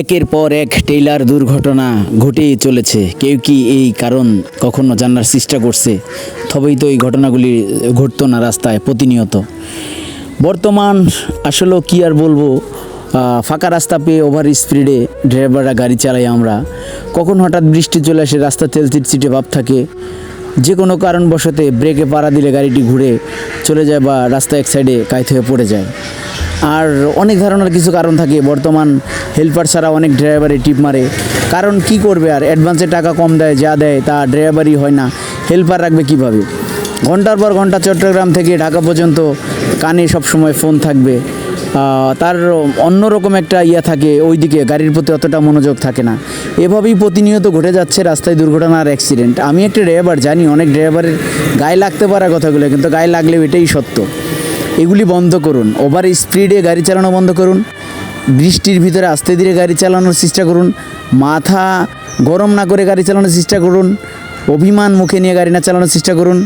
একের পর এক টেইলার দুর্ঘটনা ঘটেই চলেছে। কেউ কি এই কারণ কখনো জানার চেষ্টা করছে? তবেই তো এই ঘটনাগুলি ঘটতো না রাস্তায় প্রতিনিয়ত। বর্তমান আসলে কি আর বলব ফাঁকা রাস্তা পেয়ে ওভার স্পিডে ড্রাইভাররা গাড়ি চালাই আমরা। কখন হঠাৎ বৃষ্টি চলে আসে, রাস্তা তেল চিটচিটে ভাব থাকে। যে কোনো কারণবশতে ব্রেকে পাড়া দিলে গাড়িটি ঘুরে চলে যায় বা রাস্তা এক সাইডে কাইত হয়ে পড়ে যায়। আর অনেক ধরনের কিছু কারণ থাকে। বর্তমান হেল্পার ছাড়া অনেক ড্রাইভারই টিপ মারে। কারণ কি করবে আর? অ্যাডভান্সে টাকা কম দেয়, যা দেয়, তা ড্রাইভারই হয় না। হেল্পার রাখবে কীভাবে? ঘণ্টার পর ঘণ্টা চট্টগ্রাম থেকে ঢাকা পর্যন্ত কানে সবসময় ফোন থাকবে। তার অন্যরকম একটা ইয়া থাকে, ওইদিকে গাড়ির প্রতি অতটা মনোযোগ থাকে না। এভাবেই প্রতিনিয়ত ঘটে যাচ্ছে রাস্তায় দুর্ঘটনা আর অ্যাক্সিডেন্ট আমি একটা ড্রাইভার জানি, অনেক ড্রাইভারের গায়ে লাগতে পারা কথাগুলো, কিন্তু গায়ে লাগলেও এটাই সত্য। এগুলি বন্ধ করুন। ওভার স্পিডে গাড়ি চালানো বন্ধ করুন। বৃষ্টির ভিতরে আস্তে ধীরে গাড়ি চালানোর চেষ্টা করুন, মাথা গরম না করে গাড়ি চালানোর চেষ্টা করুন, অভিমান মুখে নিয়ে গাড়ি না চালানোর চেষ্টা করুন